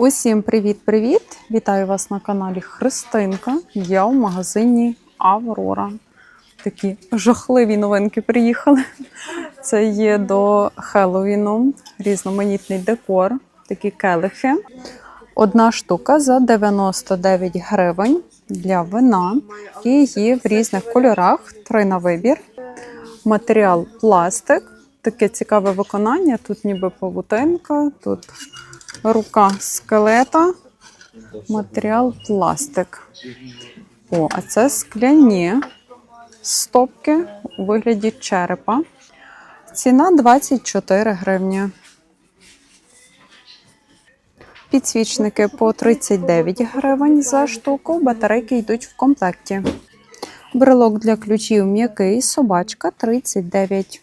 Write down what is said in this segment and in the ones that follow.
Усім привіт-привіт! Вітаю вас на каналі Христинка. Я в магазині Аврора. Такі жахливі новинки приїхали. Це є до Хеллоуіну, різноманітний декор, такі келихи. Одна штука за 99 гривень для вина. І є в різних кольорах, три на вибір. Матеріал пластик. Таке цікаве виконання. Тут ніби павутинка, тут рука скелета, матеріал пластик. О, а це скляні стопки у вигляді черепа. Ціна 24 гривні. Підсвічники по 39 гривень за штуку. Батарейки йдуть в комплекті. Брелок для ключів м'який, собачка 39.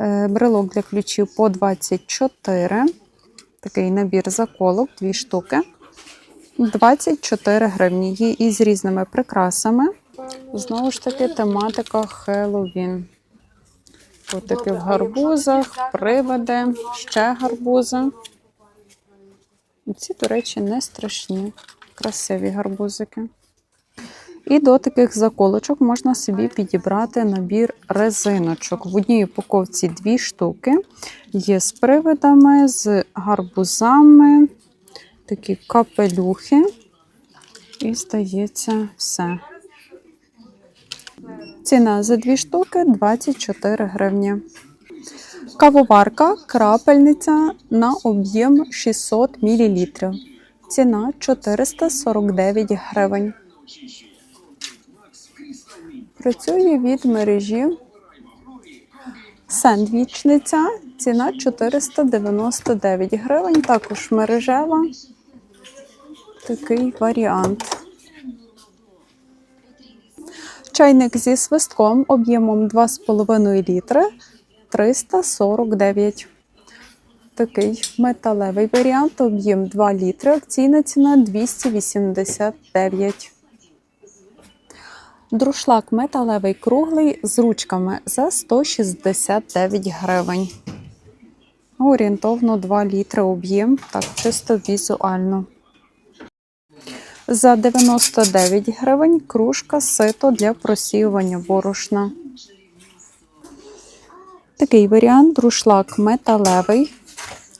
Е, Брелок для ключів по 24. Такий набір заколок, дві штуки. 24 гривні. Є із різними прикрасами. Знову ж таки, тематика Хеллоуін. Котики в гарбузах, привиди, ще гарбузи. Ці, до речі, не страшні, красиві гарбузики. І до таких заколочок можна собі підібрати набір резиночок. В одній упаковці дві штуки. Є з привидами, з гарбузами, такі капелюхи. І здається, все. Ціна за дві штуки 24 гривні. Кавоварка, крапельниця на об'єм 600 мл. Ціна 449 гривень. Працює від мережі сендвічниця. Ціна 499 гривень. Також мережева. Такий варіант. Чайник зі свистком об'ємом 2,5 літри 349. Такий металевий варіант, об'єм 2 літри. Акційна ціна 289. Друшлак металевий круглий з ручками за 169 гривень. Орієнтовно 2 літри об'єм, так чисто візуально. За 99 гривень кружка сито для просіювання борошна. Такий варіант друшлак металевий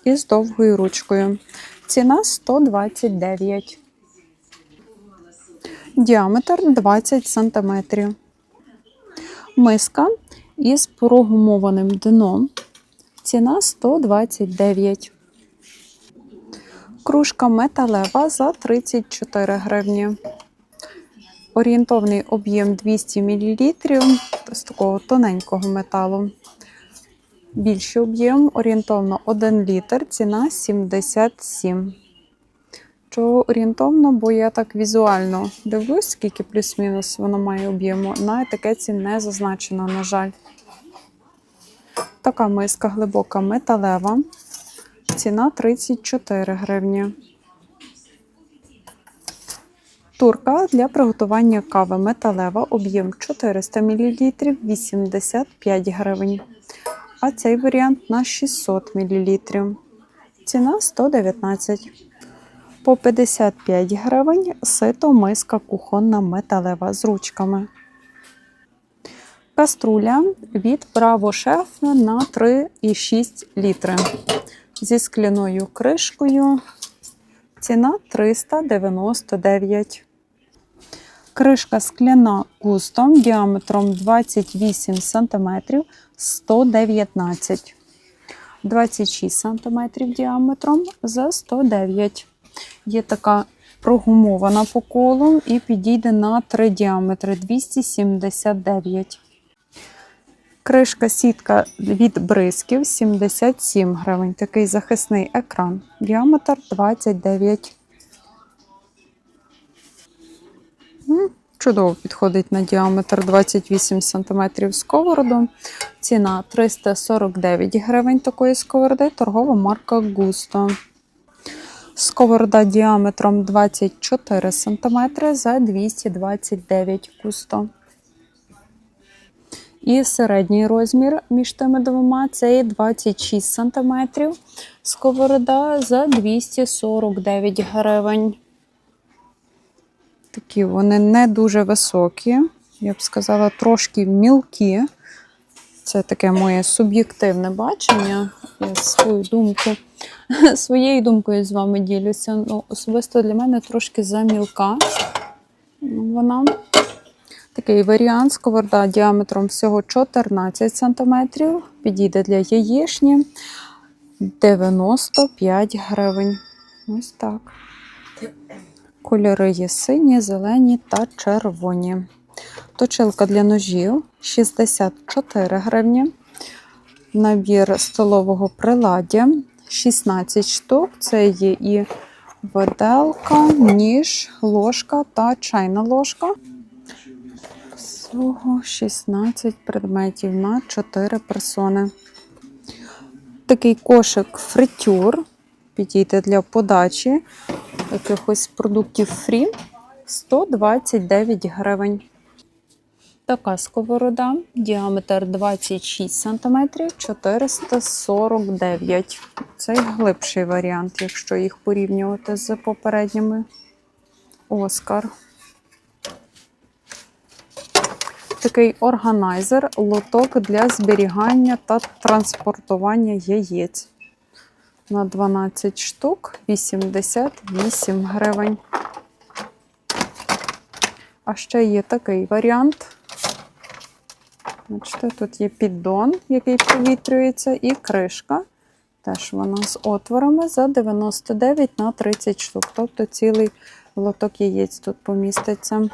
із довгою ручкою. Ціна 129. Діаметр 20 см. Миска із прогумованим дном. Ціна 129. Кружка металева за 34 гривні. Орієнтовний об'єм 200 мл з такого тоненького металу. Більший об'єм орієнтовно 1 літр, ціна 77. Чого орієнтовно, бо я так візуально дивлюсь, скільки плюс-мінус воно має об'єму. На етикетці не зазначено, на жаль. Така миска глибока металева. Ціна 34 гривні. Турка для приготування кави металева, об'єм 400 мл 85 гривень. А цей варіант на 600 мл. Ціна 119. По 55 гривень сито миска кухонна металева з ручками. Каструля від Браво Шеф на 3,6 літри. Зі скляною кришкою. Ціна 399. Кришка скляна густом діаметром 28 см 119 26 см діаметром за 109 Є така прогумована по колу і підійде на 3 діаметри 279 Кришка сітка від бризків 77 гривень. Такий захисний екран. Діаметр 29 Чудово підходить на діаметр 28 см сковороду. Ціна 349 гривень такої сковороди, торгова марка Густо. Сковорода діаметром 24 см за 229 густо. І середній розмір між тими двома це є 26 см. Сковорода за 249 гривень. Такі вони не дуже високі. Я б сказала, трошки мілкі. Це таке моє суб'єктивне бачення. Я свою думку, своєю думкою з вами ділюся. Ну, особисто для мене трошки замілка. Ну, Вона такий варіант сковорода діаметром всього 14 см. Підійде для яєчні 95 гривень. Ось так. Кольори є сині, зелені та червоні. Точилка для ножів 64 гривні. Набір столового приладдя 16 штук. Це є і виделка, ніж, ложка та чайна ложка. Всього 16 предметів на 4 персони. Такий кошик фритюр. Підійде для подачі якихось продуктів фрі 129 гривень. Така сковорода, діаметр 26 см, 449 Цей глибший варіант, якщо їх порівнювати з попередніми. Оскар. Такий органайзер, лоток для зберігання та транспортування яєць. На 12 штук 88 гривень. А ще є такий варіант. Бачите, тут є піддон, який провітрюється, і кришка. Теж вона з отворами за 99 на 30 штук. Тобто цілий лоток яєць тут поміститься.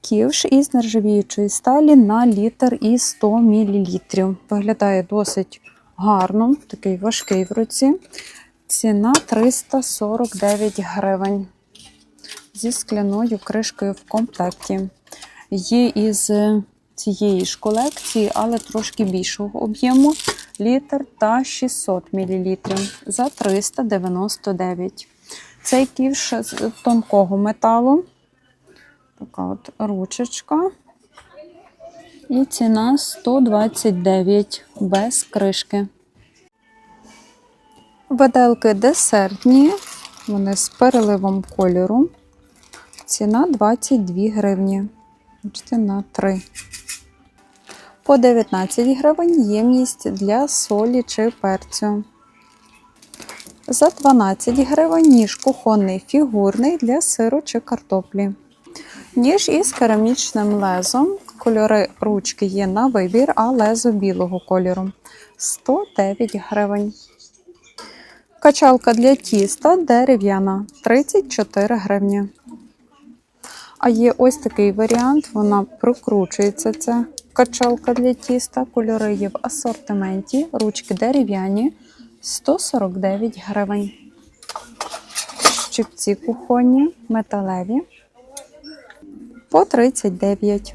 Ківш із нержавіючої сталі на літр і 100 мл. Виглядає досить гарно, такий важкий в руці. Ціна 349 гривень. Зі скляною кришкою в комплекті. Є із цієї ж колекції, але трошки більшого об'єму. Літр та 600 мл за 399. Цей ківш з тонкого металу. Така от ручечка. І ціна 129 без кришки. Виделки десертні, вони з переливом кольору. Ціна 22 гривні. Бачите, на 3. По 19 гривень ємність для солі чи перцю. За 12 гривень ніж кухонний фігурний для сиру чи картоплі. Ніж із керамічним лезом. Кольори ручки є на вибір, а лезо білого кольору 109 гривень. Качалка для тіста дерев'яна 34 гривні. А є ось такий варіант, вона прокручується. Ця качалка для тіста. Кольори є в асортименті, ручки дерев'яні 149 гривень. Щипці кухонні, металеві по 39.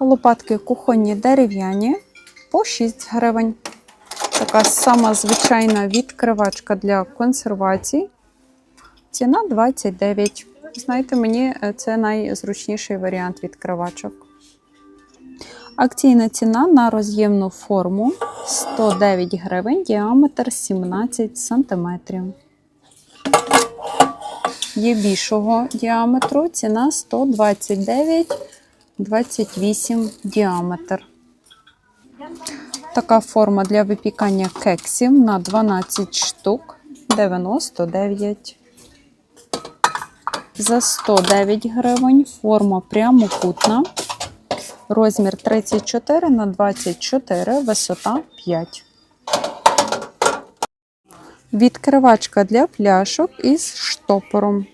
Лопатки кухонні дерев'яні по 6 гривень. Така сама звичайна відкривачка для консервацій. Ціна 29. Знаєте, мені е, це найзручніший варіант відкривачок. Акційна ціна на роз'ємну форму 109 гривень, діаметр 17 см. Є більшого діаметру, ціна 129,28 діаметр. Така форма для випікання кексів на 12 штук 99. За 109 гривень форма прямокутна. Розмір 34 на 24, висота 5. Відкривачка для пляшок із штопором.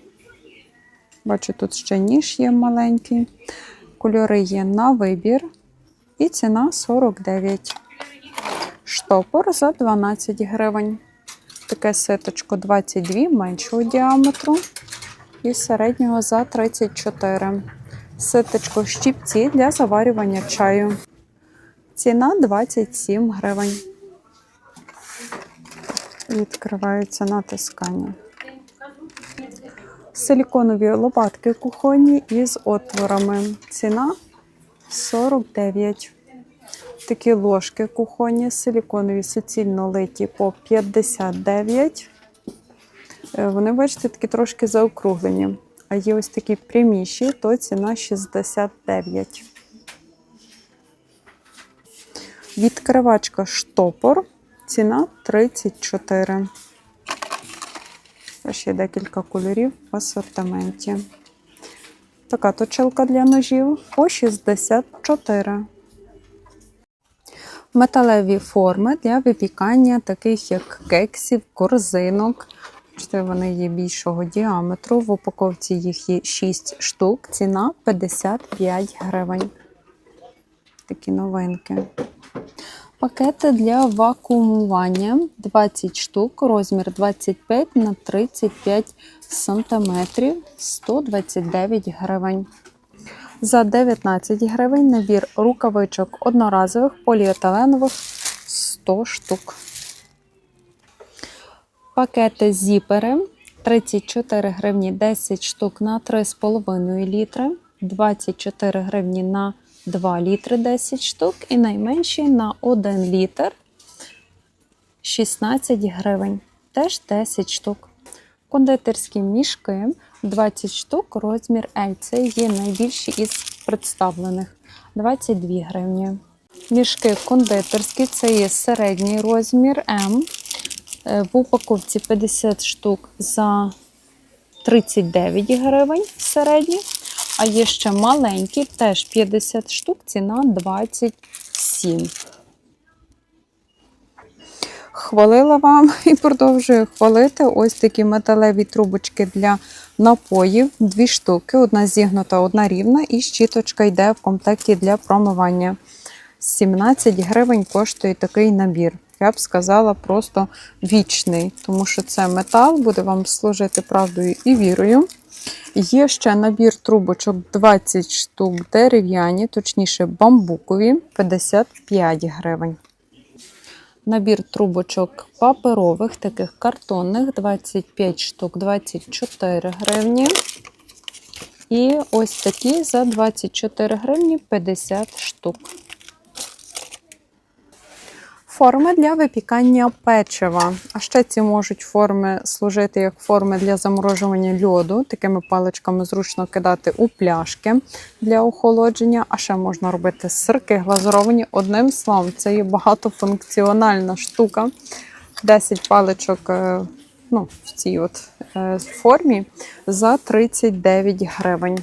Бачу, тут ще ніж є маленький. Кольори є на вибір. І ціна 49. Штопор за 12 гривень. Таке ситочко 22 меншого діаметру. І середнього за 34. Ситочко щіпці для заварювання чаю. Ціна 27 гривень. Відкривається натискання. Силіконові лопатки кухонні із отворами. Ціна 49. Такі ложки кухонні, силіконові, суцільно литі по 59. Е, Вони, бачите, такі трошки заокруглені. А є ось такі пряміші, то ціна 69. Відкривачка штопор. Ціна 34. Ще декілька кольорів в асортименті. Така точилка для ножів по 64. Металеві форми для випікання, таких як кексів, корзинок. Бачите, вони є більшого діаметру. В упаковці їх є 6 штук. Ціна 55 гривень. Такі новинки. Пакети для вакуумування 20 штук, розмір 25 на 35 сантиметрів, 129 гривень. За 19 гривень набір рукавичок одноразових поліетиленових 100 штук. Пакети зіпери 34 гривні 10 штук на 3,5 літри, 24 гривні на 2 літри 10 штук і найменші на 1 літр 16 гривень, теж 10 штук. Кондитерські мішки 20 штук, розмір L. Це є найбільші із представлених 22 гривні. Мішки кондитерські це є середній розмір М. Е, В упаковці 50 штук за 39 гривень середні. А є ще маленькі, теж 50 штук, ціна 27. Хвалила вам і продовжую хвалити ось такі металеві трубочки для напоїв. Дві штуки, одна зігнута, одна рівна, і щіточка йде в комплекті для промивання. 17 гривень коштує такий набір. Я б сказала, просто вічний, тому що це метал, буде вам служити правдою і вірою. Є ще набір трубочок 20 штук дерев'яні, точніше бамбукові, 55 гривень. Набір трубочок паперових, таких картонних, 25 штук, 24 гривні. І ось такі за 24 гривні 50 штук. Форми для випікання печива. А ще ці можуть форми служити як форми для заморожування льоду. Такими паличками зручно кидати у пляшки для охолодження. А ще можна робити сирки глазуровані. Одним словом, це є багатофункціональна штука. 10 паличок е, ну, в цій от е, формі за 39 гривень.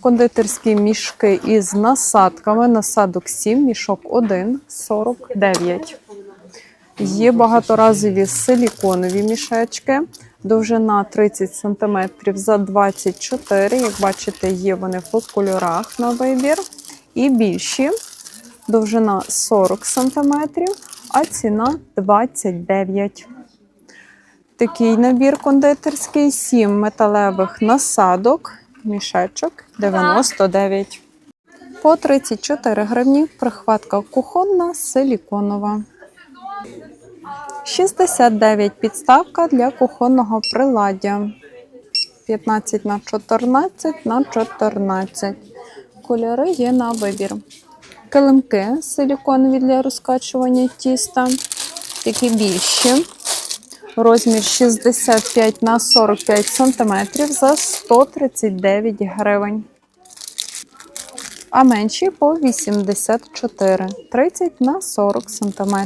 Кондитерські мішки із насадками. Насадок 7, мішок 1, 49. Є багаторазові силіконові мішечки. Довжина 30 см за 24 Як бачите, є вони в кольорах на вибір. І більші. Довжина 40 см, а ціна 29 Такий набір кондитерський, 7 металевих насадок, мішечок 99. По 34 гривні прихватка кухонна силіконова. 69 підставка для кухонного приладдя. 15 на 14 на 14. Кольори є на вибір. Килимки силіконові для розкачування тіста. Такі більші. Розмір 65 на 45 см за 139 гривень. А менші по 84 30 на 40 см.